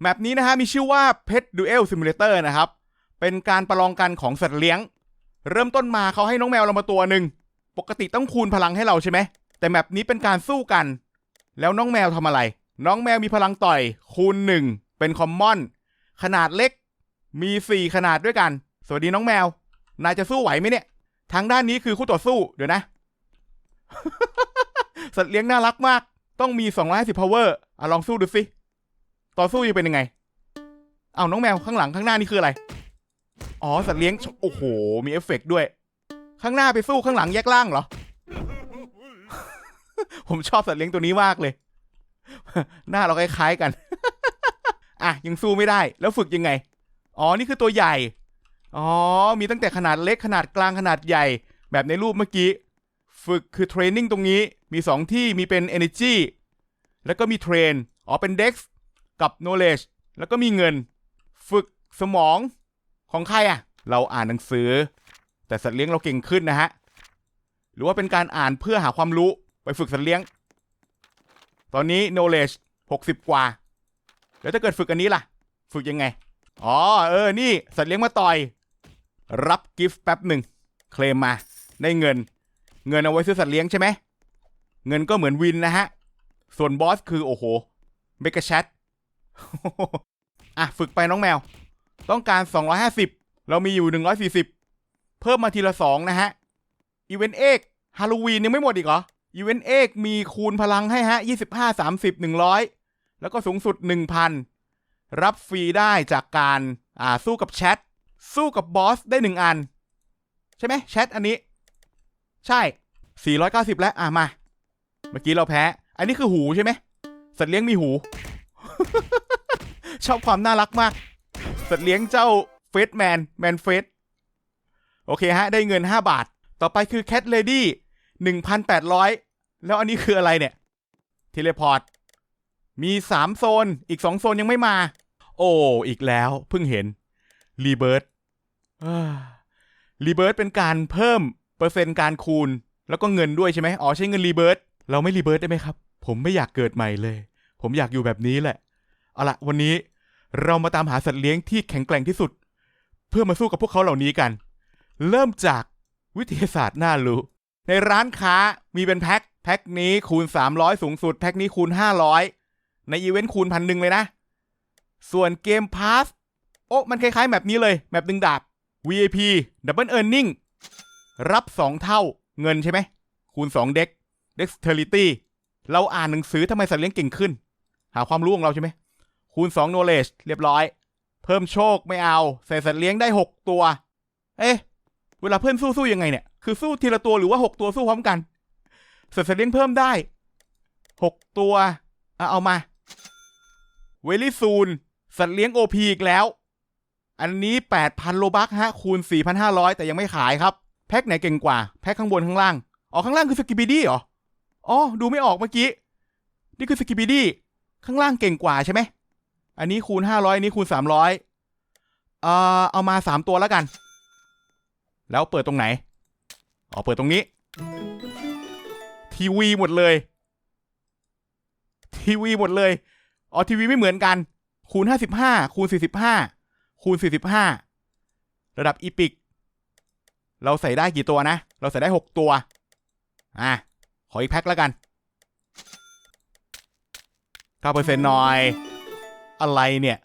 แมปนี้นะฮะมีชื่อว่า Pet Duel Simulator นะครับ เป็นการประลองกันของสัตว์เลี้ยง เริ่มต้นมาเขาให้น้องแมวเรามาตัวหนึ่ง ปกติต้องคูณพลังให้เราใช่ไหม แต่แมปนี้เป็นการสู้กัน แล้วน้องแมวทำอะไร น้องแมวมีพลังต่อย คูณหนึ่งเป็นคอมมอน ขนาดเล็ก มี 4 ขนาดด้วยกัน สวัสดีน้องแมว นายจะสู้ไหวไหมเนี่ย ทางด้านนี้คือคู่ต่อสู้เดี๋ยวนะ สัตว์เลี้ยงน่ารักมาก ต้องมี250 power อะลองสู้ดูสิ ต่อสู้ยังเป็นยังไง เอาน้องแมวข้างหลังข้างหน้านี่คืออะไร อ๋อสัตว์เลี้ยง โอ้โห มีเอฟเฟกต์ด้วย ข้างหน้าไปสู้ข้างหลังแยกล่างเหรอ ผมชอบสัตว์เลี้ยงตัวนี้มากเลย หน้าเราคล้ายๆกัน อะยังสู้ไม่ได้ แล้วฝึกยังไง อ๋อ นี่คือตัวใหญ่ อ๋อ มีตั้งแต่ขนาดเล็กขนาดกลางขนาดใหญ่ แบบในรูปเมื่อกี้ ฝึกคือเทรนนิ่งตรงนี้ มี 2 ที่ มีเป็น Energy แล้วก็มีเทรน อ๋อ เป็น Dex กับ Knowledge แล้วก็มีเงิน ฝึกสมองของใครอะ เราอ่านหนังสือ แต่สัตว์เลี้ยงเราเก่งขึ้นนะฮะ หรือว่าเป็นการอ่านเพื่อหาความรู้ไปฝึกสัตว์เลี้ยง ตอนนี้ knowledge 60 กว่า แล้วถ้าเกิดฝึกอันนี้ล่ะ ฝึกยังไง อ๋อ เออ นี่ สัตว์เลี้ยงมาต่อย รับกิฟต์แป๊บหนึ่ง เคลมมา ได้เงิน เงินเอาไว้ซื้อสัตว์เลี้ยงใช่ไหม เงินก็เหมือนวินนะฮะ ส่วนบอสคือโอ้โหเมกะแชท อะฝึกไปน้องแมว ต้องการ 250 เรามีอยู่ 140 เพิ่มมาทีละ 2 นะฮะ อีเวนต์เอกฮาโลวีนยังไม่หมดอีกเหรอ อีเวนต์เอกมีคูณพลังให้ฮะ 25 30 100 แล้วก็สูงสุด 1,000 รับฟรีได้จากการอ่าสู้กับแชท สู้กับบอสได้ 1 อัน ใช่ไหมแชทอันนี้ ใช่ 490 แล้ว อะมา เมื่อกี้เราแพ้ อันนี้คือหูใช่ไหมสัตว์เลี้ยงมีหู ชอบความน่ารักมาก สัตว์เลี้ยงเจ้าเฟสแมนแมนเฟสโอเคฮะ ได้เงิน 5 บาท ต่อไปคือแคทเลดี้1,800 แล้วอันนี้คืออะไรเนี่ย เทเลพอร์ต มี 3 โซน อีก 2 โซนยังไม่มา โอ้ อีกแล้ว เพิ่งเห็นรีเบิร์รีเบิร์เป็นการเพิ่ม เปอร์เซ็นต์การคูณ แล้วก็เงินด้วยใช่ไหมอ๋อ ใช้เงินรีเบิร์เราไม่รีเบิร์ได้ไหมครับ ผมไม่อยากเกิดใหม่เลย ผมอยากอยู่แบบนี้แหละ เอาละวันนี้เรามาตามหาสัตว์เลี้ยงที่แข็งแกร่งที่สุด เพื่อมาสู้กับพวกเขาเหล่านี้กัน เริ่มจากวิทยาศาสตร์น่ารู้ ในร้านค้ามีเป็นแพ็คแพ็คนี้คูณ 300 สูงสุด แพ็คนี้คูณ 500 ในอีเวนต์คูณพันหนึ่งเลยนะ ส่วนเกมพาสโอ้มันคล้ายๆแบบนี้เลยแบบดึงดาบ VIP Double Earning รับ 2 เท่าเงินใช่ไหม คูณ 2 เด็ก Dexterity เราอ่านหนังสือทำไมสัตว์เลี้ยงเก่งขึ้น หาความรู้ของเราใช่ไหม คูณ 2 knowledge เรียบร้อย เพิ่มโชคไม่เอา ใส่สัตว์เลี้ยงได้ 6 ตัว เอ๊ะ เวลาเพื่อนสู้สู้ยังไงเนี่ย คือสู้ทีละตัวหรือว่า 6 ตัวสู้พร้อมกันใส่สัตว์เลี้ยงเพิ่มได้ 6 ตัวอะเอามา เวลี่ซูน สัตว์เลี้ยง OP อีกแล้ว อันนี้ 8,000 โลบักฮะ คูณ 4,500 แต่ยังไม่ขายครับ แพ็คไหนเก่งกว่า แพ็คข้างบนข้างล่าง อ๋อ ข้างล่างคือสกิบิดี้เหรอ อ๋อ ดูไม่ออกเมื่อกี้ นี่คือสกิบิดี้ ข้างล่างเก่งกว่าใช่ไหม อันนี้คูณ500อันนี้คูณ300เอ่อเอามา3ตัวแล้วกัน แล้วเปิดตรงไหน อ๋อ เปิดตรงนี้ ทีวีหมดเลย ทีวีหมดเลย อ๋อ ทีวีไม่เหมือนกัน คูณ55คูณ45คูณ45ระดับอีพิก เราใส่ได้กี่ตัวนะ เราใส่ได้6ตัว อะ ขออีกแพ็คแล้วกัน9%หน่อย อะไรเนี่ย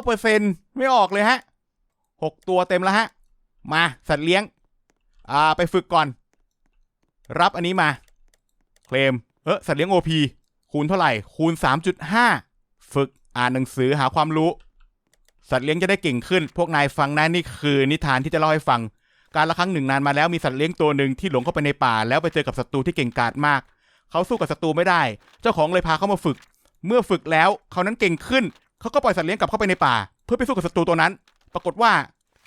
9%ไม่ออกเลยฮะ6ตัวเต็มแล้วฮะ มาสัตว์เลี้ยง อ่าไปฝึกก่อน รับอันนี้มา เคลม เออสัตว์เลี้ยง OP คูณเท่าไหร่ คูณ3.5ฝึกอ่านหนังสือหาความรู้ สัตว์เลี้ยงจะได้เก่งขึ้น พวกนายฟังนะนี่คือนิทานที่จะเล่าให้ฟัง การละครั้งหนึ่งนานมาแล้วมีสัตว์เลี้ยงตัวหนึ่งที่หลงเข้าไปในป่า แล้วไปเจอกับศัตรูที่เก่งกาจมาก เขาสู้กับศัตรูไม่ได้ เจ้าของเลยพาเขามาฝึก เมื่อฝึกแล้วเขานั้นเก่งขึ้น เขาก็ปล่อยสัตว์เลี้ยงกลับเข้าไปในป่า เพื่อไปสู้กับศัตรูตัวนั้น ปรากฏว่า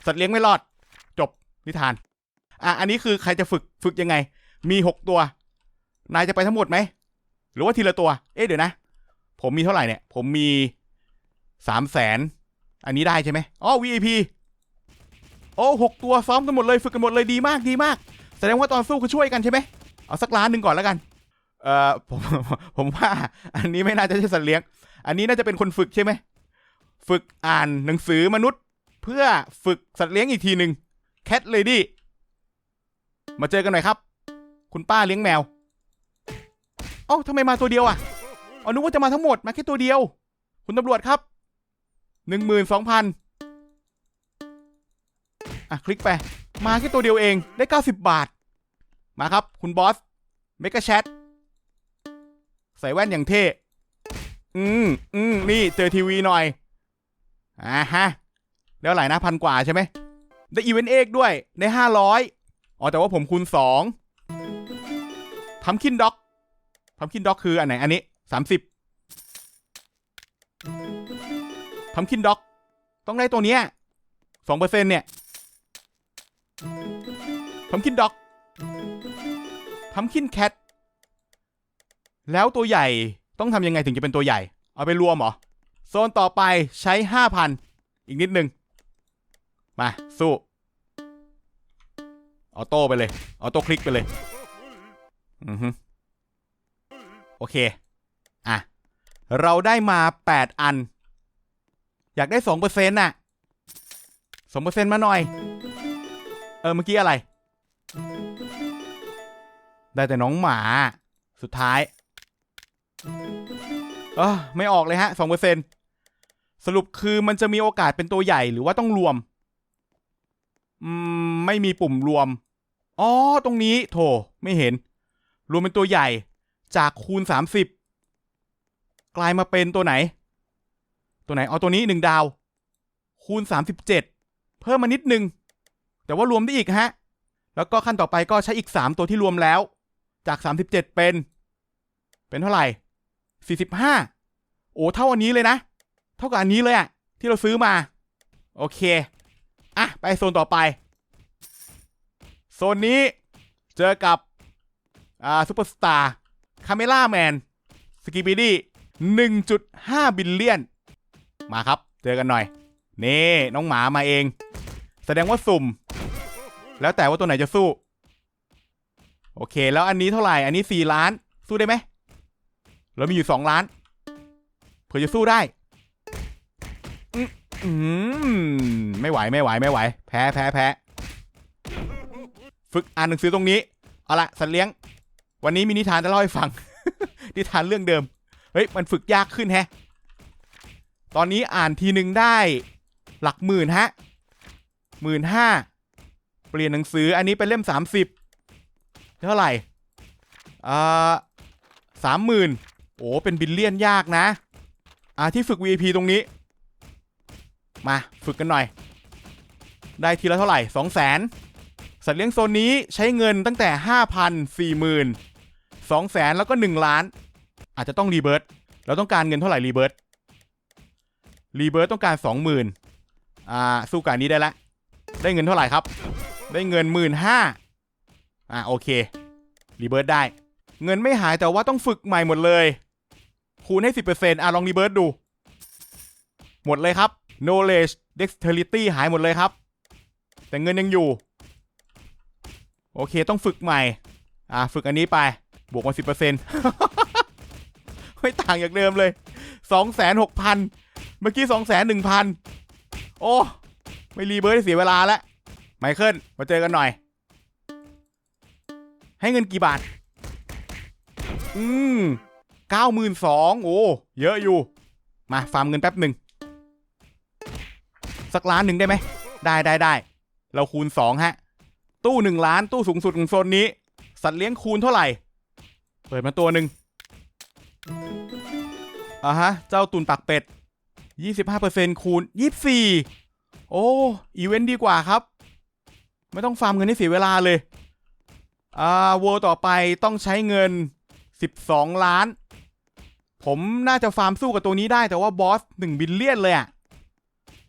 สัตว์เลี้ยงไม่รอด จบนิทาน อะอันนี้คือใครจะฝึกฝึกยังไง มีหกตัว นายจะไปทั้งหมดไหม หรือว่าทีละตัว เอ๊ะเดี๋ยวนะ ผมมีเท่าไหร่เนี่ย ผมมีสามแสน อันนี้ได้ใช่ไหมอ๋อ VIP โอ้หกตัวซ้อมกันหมดเลยฝึกกันหมดเลยดีมากดีมาก แสดงว่าตอนสู้คือช่วยกันใช่ไหมเอาสักล้านหนึ่งก่อนแล้วกัน เอ่อผมผมว่า อันนี้ไม่น่าจะใช่สัตว์เลี้ยง อันนี้น่าจะเป็นคนฝึกใช่ไหมฝึกอ่านหนังสือมนุษย์ เพื่อฝึกสัตว์เลี้ยงอีกทีหนึ่ง Cat Lady มาเจอกันหน่อยครับ คุณป้าเลี้ยงแมวเอ้าทำไมมาตัวเดียวอะเอานึกว่าจะมาทั้งหมดมาแค่ตัวเดียว คุณตำรวจครับหนึ่งหมื่นสองพันอะ คลิกไป มาแค่ตัวเดียวเองได้เก้าสิบบาท มาครับ คุณบอสเมกะแชท ใส่แว่นอย่างเท่ อืมอืมนี่เจอทีวีหน่อย อ่าฮะ แล้วไหลนะพันกว่าใช่ไหม ได้อีเวนต์เอกด้วย ได้ห้าร้อยอ๋อ แต่ว่าผมคูณสองทำคินด็อกทำคินด็อกคืออันไหน อันนี้สามสิบทำคินด็อก ต้องได้ตัวเนี้ยสองเปอร์เซ็นเนี่ยทำคินด็อกทำคินแคท แล้วตัวใหญ่ต้องทำยังไงถึงจะเป็นตัวใหญ่ เอาไปรวมเหรอ โซนต่อไปใช้ห้าพันอีกนิดนึง มา สู้ ออโต้ไปเลย ออโต้คลิกไปเลย อือฮึโอเค อะ เราได้มาแปดอัน อยากได้สองเปอร์เซ็นต์น่ะสองเปอร์เซ็นต์มาหน่อย เออ เมื่อกี้อะไร ได้แต่น้องหมา สุดท้าย เออไม่ออกเลยฮะสองเปอร์เซ็นสรุปคือมันจะมีโอกาสเป็นตัวใหญ่หรือว่าต้องรวม อืม ไม่มีปุ่มรวม อ๋อ ตรงนี้โถ ไม่เห็น รวมเป็นตัวใหญ่ จากคูณสามสิบกลายมาเป็นตัวไหน ตัวไหน เอาตัวนี้หนึ่งดาว คูณสามสิบเจ็ดเพิ่มมานิดนึง แต่ว่ารวมได้อีกฮะ แล้วก็ขั้นต่อไปก็ใช้อีกสามตัวที่รวมแล้ว จากสามสิบเจ็ดเป็น เป็นเท่าไหร่ 45โอ้เท่าอันนี้เลยนะ เท่ากับอันนี้เลยอะที่เราซื้อมา โอเค อะ ไปโซนต่อไป โซนนี้เจอกับ อ่าซูเปอร์สตาร์คาเมล่าแมนสกิบิดี้1.5บิลเลียน มาครับ เจอกันหน่อย นี่ น้องหมามาเอง แสดงว่าสุ่ม แล้วแต่ว่าตัวไหนจะสู้ โอเค แล้วอันนี้เท่าไหร่ อันนี้4ล้าน สู้ได้ไหม เรามีอยู่สองล้านเผื่อจะสู้ได้อืมไม่ไหวไม่ไหวไม่ไหว แพ้แพ้แพ้ฝึกอ่านหนังสือตรงนี้เอาละสัตว์เลี้ยง วันนี้มีนิทานจะเล่าให้ฟัง นิทานเรื่องเดิม เฮ้ย มันฝึกยากขึ้นแฮะ ตอนนี้อ่านทีหนึ่งได้หลักหมื่นฮะหมื่นห้าเปลี่ยนหนังสืออันนี้เป็นเล่มสามสิบเท่าไหร่อ่าสามหมื่น โอ้เป็นบิลเลียนยากนะ อ่าที่ฝึก VIP ตรงนี้ มาฝึกกันหน่อย ได้ทีละเท่าไหร่สองแสนสัตว์เลี้ยงโซนนี้ใช้เงินตั้งแต่ห้าพันสี่หมื่นสองแสนแล้วก็หนึ่งล้าน อาจจะต้องรีเบิร์ตเราต้องการเงินเท่าไหร่รีเบิร์ตรีเบิร์ตต้องการสองหมื่นอ่าสู้การนี้ได้ละ ได้เงินเท่าไหร่ครับ ได้เงินหมื่นห้าอ่าโอเครีเบิร์ตได้ เงินไม่หายแต่ว่าต้องฝึกใหม่หมดเลย คูณให้สิบเปอร์เซ็นต์อะลองรีเบิร์ตดู หมดเลยครับ knowledge dexterity หายหมดเลยครับ แต่เงินยังอยู่ โอเคต้องฝึกใหม่ อะฝึกอันนี้ไป บวกมาสิบเปอร์เซ็นต์ไม่ต่างจากเดิมเลยสองแสนหกพันเมื่อกี้สองแสนหนึ่งพันโอ้ ไม่รีเบิร์ตเสียเวลาแล้วไมเคิลมาเจอกันหน่อย ให้เงินกี่บาท อืม เก้าหมื่นสองโอ้เยอะอยู่ มาฟาร์มเงินแป๊บหนึ่งสักล้านหนึ่งได้ไหม ได้ได้ได้ เราคูณสองฮะ ตู้หนึ่งล้านตู้สูงสุดของโซนนี้ สัตว์เลี้ยงคูณเท่าไหร่ เปิดมาตัวหนึ่งอะฮะ เจ้าตุนปักเป็ดยี่สิบห้าเปอร์เซ็นคูณยี่สี่โอ้อีเวนต์ดีกว่าครับ ไม่ต้องฟาร์มเงินให้เสียเวลาเลย อ่าวัวต่อไปต้องใช้เงิน 12 ล้าน ผมน่าจะฟาร์มสู้กับตัวนี้ได้แต่ว่าบอส1บิลเลียนเลยอะ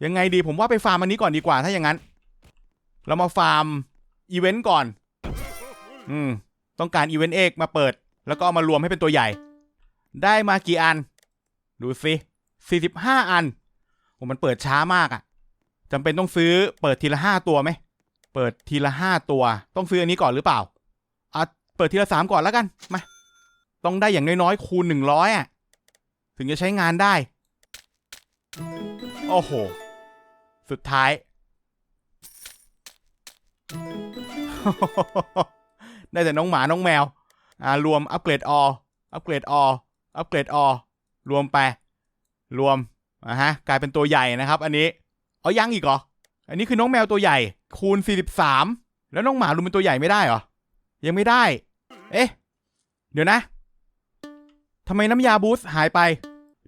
ยังไงดีผมว่าไปฟาร์มอันนี้ก่อนดีกว่าถ้าอย่างนั้น เรามาฟาร์มอีเวนต์ก่อน อืม ต้องการอีเวนต์เอกมาเปิด แล้วก็เอามารวมให้เป็นตัวใหญ่ ได้มากี่อัน ดูสิ45อันโอ้มันเปิดช้ามากอะจำเป็นต้องซื้อเปิดทีละห้าตัวไหม เปิดทีละห้าตัว ต้องซื้ออันนี้ก่อนหรือเปล่าอะเปิดทีละสามก่อนแล้วกัน มา ต้องได้อย่างน้อยๆคูณหนึ่งร้อยอะ ถึงจะใช้งานได้ โอ้โห สุดท้าย ได้แต่น้องหมาน้องแมว อ่า รวมอัปเกรดออัปเกรดออัปเกรดอรวมไป รวมอะฮะ กลายเป็นตัวใหญ่นะครับ อันนี้ เอายังอีกเหรอ อันนี้คือน้องแมวตัวใหญ่ คูณ 43 แล้วน้องหมารวมเป็นตัวใหญ่ไม่ได้เหรอ ยังไม่ได้ เอ๊ะ เดี๋ยวนะทำไมน้ำยาบูสหายไป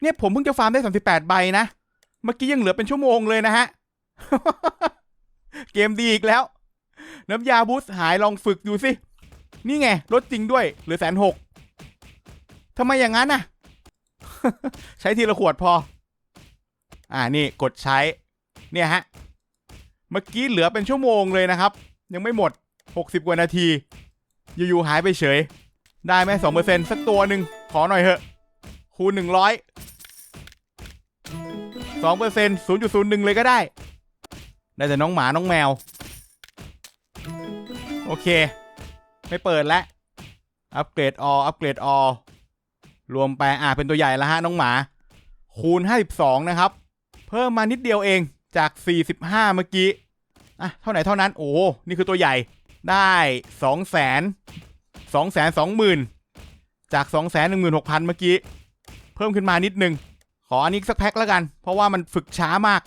เนี่ยผมเพิ่งจะฟาร์มได้38ใบนะ เมื่อกี้ยังเหลือเป็นชั่วโมงเลยนะฮะ เกมดีอีกแล้ว น้ำยาบูสหายลองฝึกดูสิ นี่ไงลดจริงด้วย เหลือแสนหกทำไมอย่างนั้นน่ะ ใช้ทีละขวดพอ อ่านี่กดใช้ เนี่ยฮะ เมื่อกี้เหลือเป็นชั่วโมงเลยนะครับ ยังไม่หมด 60 กว่านาที อยู่ๆหายไปเฉย ได้ไหมสองเปอร์เซ็นสักตัวหนึ่งขอหน่อยเถอะ คูณหนึ่งร้อยสองเปอร์เซ็นศูนย์จุดศูนย์หนึ่งเลยก็ได้ ได้แต่น้องหมาน้องแมว โอเค ไม่เปิดแล้วอัปเกรดออัปเกรดอรวมไปอ่าเป็นตัวใหญ่แล้วฮะน้องหมา คูณ 52 นะครับ เพิ่มมานิดเดียวเองจาก 45 เมื่อกี้ อะ เท่าไหร่เท่านั้น โอ้ นี่คือตัวใหญ่ได้ 2 0 0 0 0 2 2 0 0 0 0 จาก 2 1 6 0 0 0 เมื่อกี้ พิ่มขึ้นมานิดนึง ขออันนี้สักแพ็คแล้วกัน เพราะว่ามันฝึกช้ามาก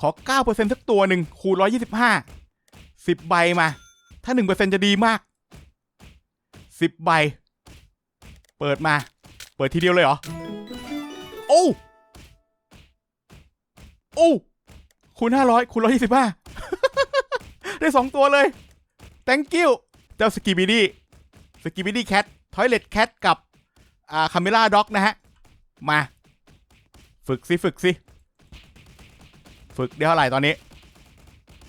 ขอ 9%สักตัวหนึ่งคูณ125 10 ใบมา ถ้า 1%จะดีมาก 10 ใบ เปิดมา เปิดทีเดียวเลยเหรอ โอ้โอ้คูณ500คูณ125 ได้ 2 ตัวเลย thank you เจ้าสกิบิดี้สกิบิดี้แคททอยเลตแคทกับอ่าคาเมล่าด็อกนะฮะ มา ฝึกสิฝึกสิฝึกได้เท่าไหร่ตอนนี้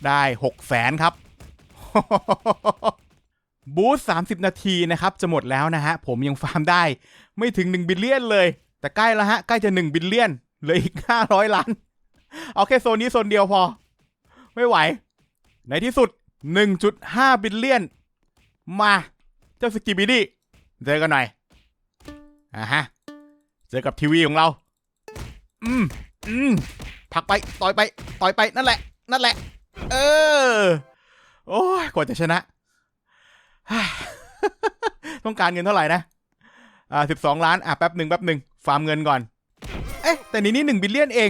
ได้หกแสนครับบูธ30นาทีนะครับ จะหมดแล้วนะฮะ ผมยังฟาร์มได้ ไม่ถึง1บิลเลียนเลย แต่ใกล้แล้วฮะ ใกล้จะ1บิลเลียนเหลืออีก500ล้าน เอาแค่โซนนี้โซนเดียวพอ ไม่ไหว ในที่สุด1.5บิลเลียน มา เจ้าสกิบิดี้เจอกันหน่อยอ่าฮะ เจอกับทีวีของเรา อืมอืมผลักไปต่อยไป ต่อยไปนั่นแหละ นั่นแหละ เออ โอ้ยกว่าจะชนะ ต้องการเงินเท่าไหร่นะ อ่าสิบสองล้าน อะแป๊บหนึ่งแป๊บหนึ่งฟาร์มเงินก่อน เอ๊ะ แต่ในนี้หนึ่งบิลเลียนเอง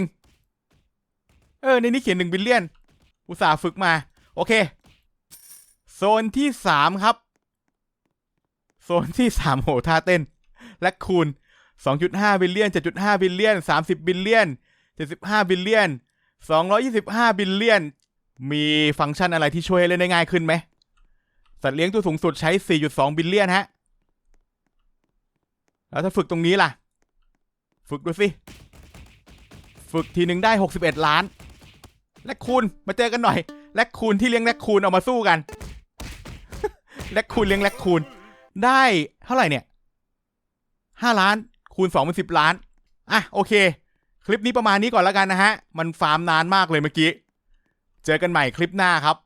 เออ ในนี้เขียนหนึ่งบิลเลียน อุตส่าห์ฝึกมา โอเค โซนที่สามครับ โซนที่สามโหท่าเต้น และคูณ 2.5 บิลเลียน 7.5 บิลเลียน 30 บิลเลียน 75 บิลเลียน 225 บิลเลียน มีฟังก์ชันอะไรที่ช่วยให้เล่นได้ง่ายขึ้นไหม สัตว์เลี้ยงตัวสูงสุดใช้ 4.2 บิลเลียนฮะ แล้วถ้าฝึกตรงนี้ล่ะ ฝึกดูสิ ฝึกทีหนึ่งได้ 61 ล้าน และคูณมาเจอกันหน่อย และคูณที่เลี้ยงและคูณเอามาสู้กัน และคูณเลี้ยงและคูณได้เท่าไหร่เนี่ยห้าล้าน คูณสองเป็นสิบล้าน อะ โอเค คลิปนี้ประมาณนี้ก่อนแล้วกันนะฮะ มันฟาร์มนานมากเลยเมื่อกี้ เจอกันใหม่คลิปหน้าครับ